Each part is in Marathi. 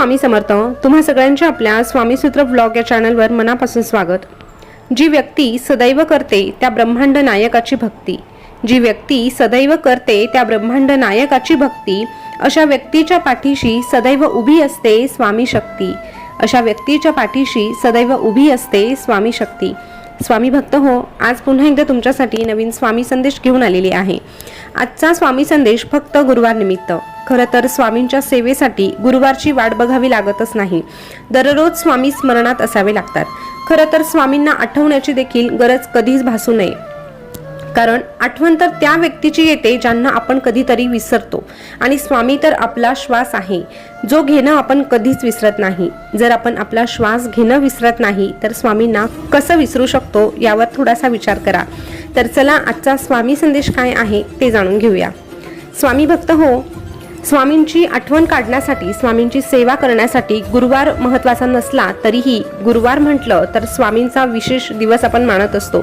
स्वामी समर्थ तुम्हा सगळ्यांच्या आपल्या स्वामीसूत्र ब्लॉग या चॅनलवर मनापासून स्वागत. जी व्यक्ती सदैव करते त्या ब्रह्मांड नायकाची भक्ती. जी व्यक्ती सदैव करते त्या ब्रह्मांड नायकाची भक्ती अशा व्यक्तीच्या पाठीशी सदैव उभी असते स्वामी शक्ती. अशा व्यक्तीच्या पाठीशी सदैव उभी असते स्वामी शक्ती. स्वामी भक्त हो आज पुन्हा एकदा तुमच्यासाठी नवीन स्वामी संदेश घेऊन आलेली आहे. आजचा स्वामी संदेश फक्त गुरुवार निमित्त. खरं तर स्वामींच्या सेवेसाठी गुरुवारची वाट बघावी लागतच नाही. दररोज स्वामी स्मरणात असावे लागतात. खरं तर स्वामींना आठवण्याची देखील गरज कधीच भासू नये. कारण आठवण तर त्या व्यक्तीची येते ज्यांना आपण कधीतरी विसरतो. आणि स्वामी तर आपला श्वास आहे. जो घेणं आपण कधीच विसरत नाही. जर आपण आपला श्वास घेणं विसरत नाही तर स्वामींना कसं विसरू शकतो यावर थोडासा विचार करा. तर चला आजचा स्वामी संदेश काय आहे ते जाणून घेऊया. स्वामी भक्त हो स्वामींची आठवण काढण्यासाठी स्वामींची सेवा करण्यासाठी गुरुवार महत्त्वाचा नसला तरीही गुरुवार म्हटलं तर स्वामींचा विशेष दिवस आपण मानत असतो.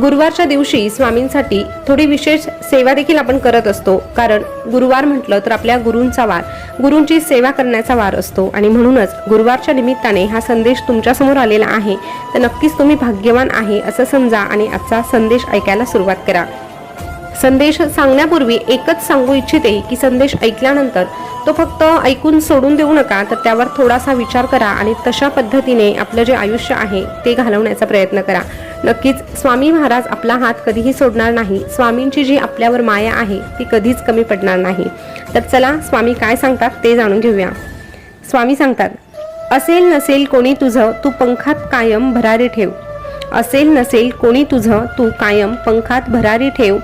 गुरुवारच्या दिवशी स्वामींसाठी थोडी विशेष सेवा देखील आपण करत असतो. कारण गुरुवार म्हटलं तर आपल्या गुरूंचा वार गुरूंची सेवा करण्याचा वार असतो. आणि म्हणूनच गुरुवारच्या निमित्ताने हा संदेश तुमच्यासमोर आलेला आहे. तर नक्कीच तुम्ही भाग्यवान आहे असं समजा आणि आजचा संदेश ऐकायला सुरुवात करा. संदेश सांगण्यापूर्वी एकच सांगू इच्छिते की संदेश ऐकल्यानंतर तो फक्त ऐकून सोडून देऊ नका तर त्यावर थोडासा विचार करा आणि तशा पद्धतीने आपलं जे आयुष्य आहे ते घालवण्याचा प्रयत्न करा. नक्कीच स्वामी महाराज आपला हात कधीही सोडणार नाही. स्वामींची जी आपल्यावर माया आहे ती कधीच कमी पडणार नाही. तर चला स्वामी काय सांगतात ते जाणून घेऊया. स्वामी सांगतात असेल नसेल कोणी तुझं तू पंखात कायम भरारी ठेव. असेल नसेल कोणी तुझं तू कायम पंखात भरारी ठेव.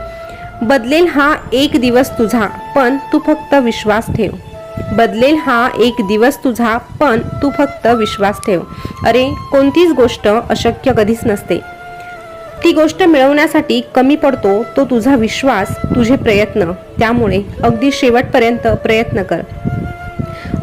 बदलेल हा एक दिवस तुझा पण तू फक्त विश्वास ठेव. बदलेल हा एक दिवस तुझा पण तू फक्त विश्वास ठेव. अरे कोणतीच गोष्ट अशक्य कधीच नसते. ती गोष्ट मिळवण्यासाठी कमी पडतो तो तुझा विश्वास तुझे प्रयत्न. त्यामुळे अगदी शेवटपर्यंत प्रयत्न कर.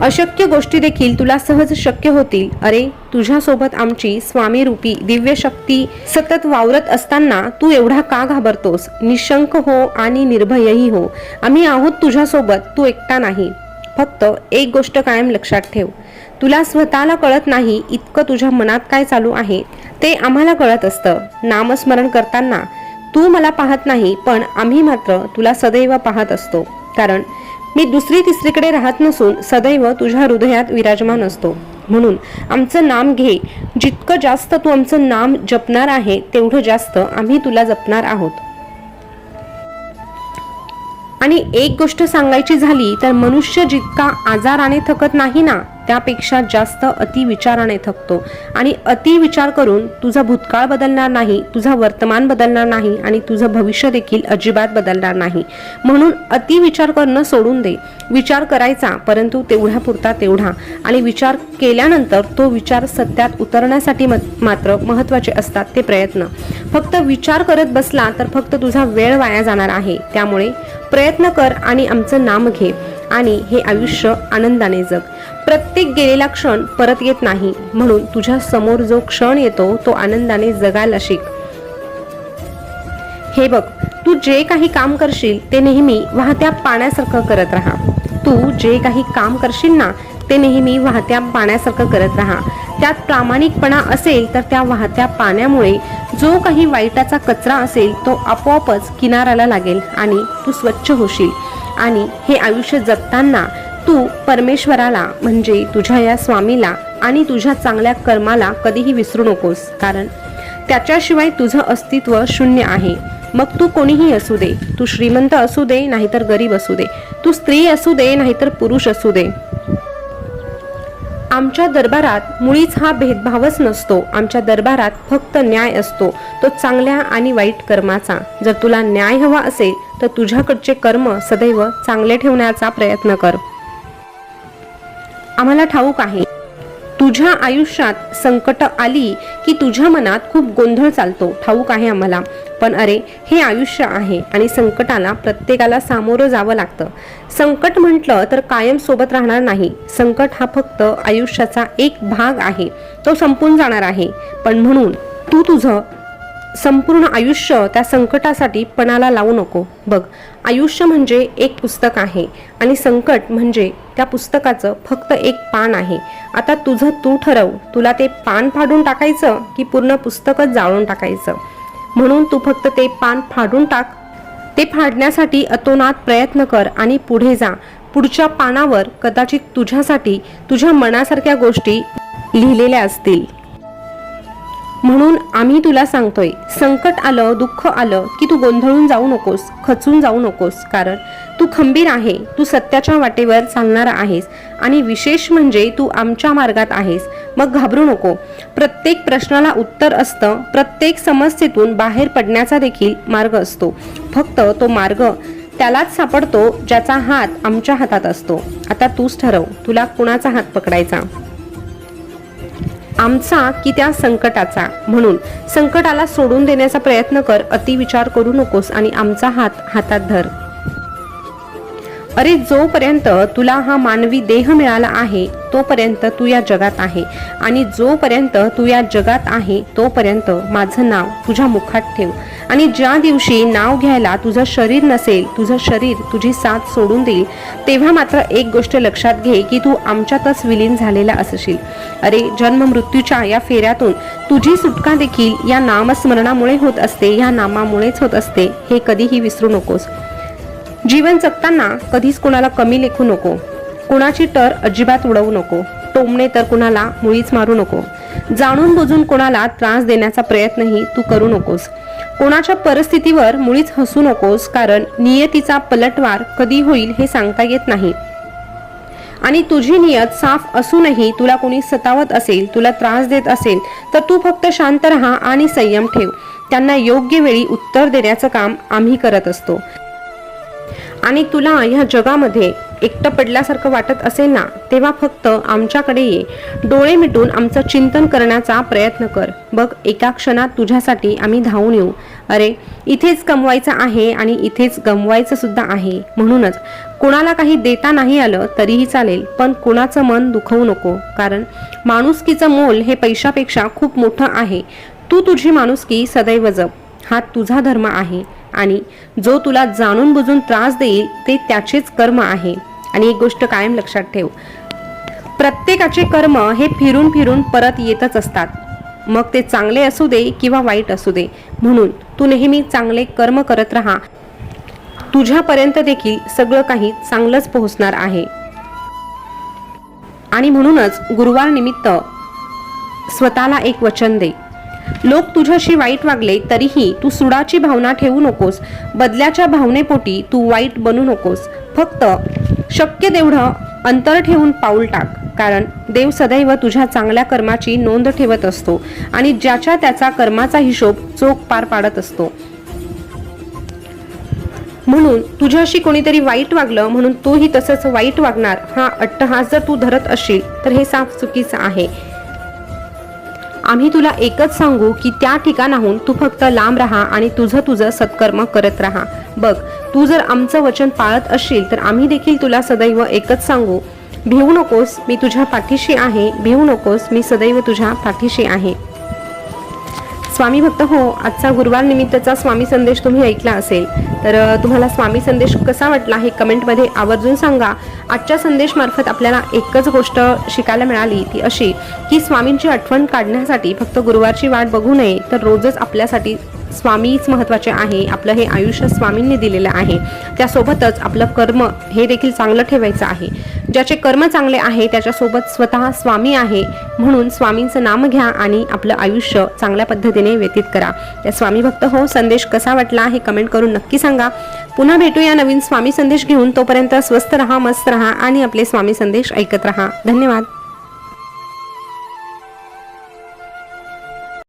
अशक्य गोष्टी देखील तुला सहज शक्य होतील. अरे तुझ्यासोबत आमची स्वामी रूपी दिव्य शक्ती सतत वावरत असताना तू एवढा का घाबरतोस? निशंक हो आणि निर्भयही हो. आम्ही आहोत तुझ्यासोबत. तू एकटा नाही. फक्त एक गोष्ट कायम लक्षात ठेव. तुला स्वतःला कळत नाही इतकं तुझ्या मनात काय चालू आहे. ते आम्हाला कळत असतं. नामस्मरण करताना तू मला पाहत नाही पण आम्ही मात्र तुला सदैव पाहत असतो. कारण मी दुसरी तिसरीकडे राहत नसून सदैव तुझ्या हृदयात विराजमान असतो. म्हणून आमचं नाम घे. जितकं जास्त तू आमचं नाम जपणार आहे तेवढं जास्त आम्ही तुला जपणार आहोत. आणि एक गोष्ट सांगायची झाली तर मनुष्य जितका आजाराने थकत नाही ना त्यापेक्षा जास्त अतिविचाराने थकतो. आणि अतिविचार करून तुझा भूतकाळ बदलणार नाही तुझा वर्तमान बदलणार नाही आणि तुझं भविष्य देखील अजिबात बदलणार नाही. म्हणून अतिविचार करणं सोडून दे. विचार करायचा परंतु तेवढ्या पुरता तेवढा. आणि विचार केल्यानंतर तो विचार सत्यात उतरण्यासाठी मात्र महत्त्वाचे असतात ते प्रयत्न. फक्त विचार करत बसला तर फक्त तुझा वेळ वाया जाणार आहे. त्यामुळे प्रयत्न कर आणि आमचं नाम घे आणि हे आयुष्य आनंदाने जग. प्रत्येक गेलेला क्षण परत येत नाही म्हणून तुझ्या समोर जो क्षण येतो तो आनंदाने जगायला शिक. हे बघ तू जे काही काम करशील ते नेहमी वाहत्या पाण्यासारखं करत राहा. तू जे काही काम करशील ना ते नेहमी वाहत्या पाण्यासारखं करत राहा. त्यात प्रामाणिकपणा असेल तर त्या वाहत्या पाण्यामुळे जो काही वाईटाचा कचरा असेल तो आपोआपच किनाऱ्याला लागेल आणि तू स्वच्छ होशील. आणि हे आयुष्य जगताना तू परमेश्वराला म्हणजे तुझ्या या स्वामीला आणि तुझ्या चांगल्या कर्माला कधीही विसरू नकोस. कारण त्याच्याशिवाय तुझं अस्तित्व शून्य आहे. मग तू कोणीही असू दे. तू श्रीमंत असू दे नाहीतर गरीब असू दे. तू स्त्री असू दे नाहीतर पुरुष असू दे. आमच्या दरबारात मुळीच हा भेदभावच नसतो. आमच्या दरबारात फक्त न्याय असतो. तो चांगल्या आणि वाईट कर्माचा. जर तुला न्याय हवा असेल तर तुझ्याकडचे कर्म सदैव चांगले ठेवण्याचा प्रयत्न कर. आम्हाला ठाऊक आहे तुझ्या आयुष्यात संकट आली की तुझ्या मनात खूप गोंधळ चालतो. ठाऊक आहे आम्हाला. पण अरे हे आयुष्य आहे आणि संकटाला प्रत्येकाला सामोरं जावं लागतं. संकट म्हटलं तर कायम सोबत राहणार नाही. संकट हा फक्त आयुष्याचा एक भाग आहे. तो संपून जाणार आहे. पण म्हणून तू तुझं संपूर्ण आयुष्य त्या संकटासाठी पणाला लावू नको. बघ आयुष्य म्हणजे एक पुस्तक आहे आणि संकट म्हणजे त्या पुस्तकाचं फक्त एक पान आहे. आता तुझं तू ठरव तुला ते पान फाडून टाकायचं की पूर्ण पुस्तकच जाळून टाकायचं? म्हणून तू फक्त ते पान फाडून टाक. ते फाडण्यासाठी अतोनात प्रयत्न कर आणि पुढे जा. पुढच्या पानावर कदाचित तुझ्यासाठी तुझ्या मनासारख्या गोष्टी लिहिलेल्या असतील. म्हणून आम्ही तुला सांगतोय संकट आलं दुःख आलं की तू गोंधळून जाऊ नकोस खचून जाऊ नकोस कारण तू खंबीर आहे तू सत्याच्या वाटेवर चालणारा आहेस आणि विशेष म्हणजे तू आमच्या मार्गात आहेस. मग घाबरू नको. प्रत्येक प्रश्नाला उत्तर असतं प्रत्येक समस्येतून बाहेर पडण्याचा देखील मार्ग असतो. फक्त तो मार्ग त्यालाच सापडतो ज्याचा हात आमच्या हातात असतो. आता तूच ठरव तुला कुणाचा हात पकडायचा? आमचा की त्या संकटाचा. म्हणून संकटाला सोडून देण्याचा प्रयत्न कर अतिविचार करू नकोस आणि आमचा हात हातात धर. अरे जोपर्यंत तुला हा मानवी देह मिळाला आहे तोपर्यंत तू या जगात आहे. आणि जोपर्यंत तू या जगात आहे तोपर्यंत माझं नाव तुझ्या मुखात ठेव. आणि ज्या दिवशी नाव घ्यायला तुझं शरीर नसेल तुझं शरीर तुझी साथ सोडून देईल तेव्हा मात्र एक गोष्ट लक्षात घे की तू आमच्यातच विलीन झालेला असशील. अरे जन्म मृत्यूच्या या फेऱ्यातून तुझी सुटका देखील या नामस्मरणामुळे होत असते या नामामुळेच होत असते हे कधीही विसरू नकोस. जीवन जगताना कधीच कोणाला कमी लेखू नको. कुणाची टर अजिबात उडवू नको. टोमणे तर कुणाला मुळीच मारू नको. जाणून बुजून कोणाला त्रास देण्याचा प्रयत्नही तू करू नकोस. कोणाच्या परिस्थितीवर मुळीच हसू नकोस कारण नियतीचा पलटवार कधी होईल हे सांगता येत नाही. आणि तुझी नियत साफ असूनही तुला कोणी सतावत असेल तुला त्रास देत असेल तर तू फक्त शांत राहा आणि संयम ठेव. त्यांना योग्य वेळी उत्तर देण्याचं काम आम्ही करत असतो. आणि तुला ह्या जगामध्ये एकटं पडल्यासारखं वाटत असेल ना तेव्हा फक्त आमच्याकडे ये डोळे मिटून आमचं चिंतन करण्याचा प्रयत्न कर. बघ एका क्षणात तुझ्यासाठी आम्ही धावून येऊ. अरे इथेच कमवायचं आहे आणि इथेच गमवायचं सुद्धा आहे. म्हणूनच कोणाला काही देता नाही आलं तरीही चालेल पण कोणाचं मन दुखवू नको. कारण माणुसकीचं मोल हे पैशापेक्षा खूप मोठं आहे. तू तुझी माणुसकी सदैव जप. हा तुझा धर्म आहे. आणि जो तुला जाणून बुजून त्रास देईल ते त्याचेच कर्म आहे. आणि एक गोष्ट कायम लक्षात ठेव. प्रत्येकाचे कर्म हे फिरून फिरून परत येतच असतात. मग ते चांगले असू दे किंवा वाईट असू दे. म्हणून तू नेहमी चांगले कर्म करत राहा. तुझ्यापर्यंत देखील सगळं काही चांगलंच पोहोचणार आहे. आणि म्हणूनच गुरुवार निमित्त स्वतःला एक वचन दे. लोक तुझ्याशी वाईट वागले तरीही तू सुडाची भावना ठेवू नकोस. बदल्याच्या भावनेपोटी तू वाईट बनू नकोस. फक्त शक्य तेवढं अंतर ठेवून पाऊल टाक. कारण देव सदैव तुझ्या चांगल्या कर्माची नोंद ठेवत असतो आणि ज्याच्या त्याचा कर्माचा हिशोब चोख पार पाडत असतो. म्हणून तुझ्याशी कोणीतरी वाईट वागलं म्हणून तूही तसंच वाईट वागणार हा अट्टहास जर तू धरत असशील तर हे साफ चुकीचं आहे. आम्ही तुला एकच सांगू की त्या ठिकाणाहून तू फक्त लांब राहा आणि तुझं तुझं सत्कर्म करत राहा. बघ तू जर आमचं वचन पाळत असशील तर आम्ही देखील तुला सदैव एकच सांगू. भिवू नकोस मी तुझ्या पाठीशी आहे. भिवू नकोस मी सदैव तुझ्या पाठीशी आहे. स्वामी भक्त हो आजचा गुरुवार निमित्तचा स्वामी संदेश तुम्ही ऐकला असेल. तर तुम्हाला स्वामी संदेश कसा वाटला हे कमेंटमध्ये आवर्जून सांगा. आजच्या संदेशमार्फत आपल्याला एकच गोष्ट शिकायला मिळाली ती अशी की स्वामींची आठवण काढण्यासाठी फक्त गुरुवारची वाट बघू नये तर रोजच आपल्यासाठी स्वामीच महत्त्वाचे आहे. आपलं हे आयुष्य स्वामींनी दिलेलं आहे. त्यासोबतच आपलं कर्म हे देखील चांगलं ठेवायचं आहे. ज्याचे कर्म चांगले आहे त्याच्यासोबत स्वतः स्वामी आहे. म्हणून स्वामींचं नाम घ्या आणि आपलं आयुष्य चांगल्या पद्धतीने व्यतीत करा. त्या स्वामी भक्त हो संदेश कसा वाटला हे कमेंट करून नक्की सांगा. पुन्हा भेटूया नवीन स्वामी संदेश घेऊन. तोपर्यंत स्वस्त रहा मस्त रहा आणि आपले स्वामी संदेश ऐकत रहा. धन्यवाद.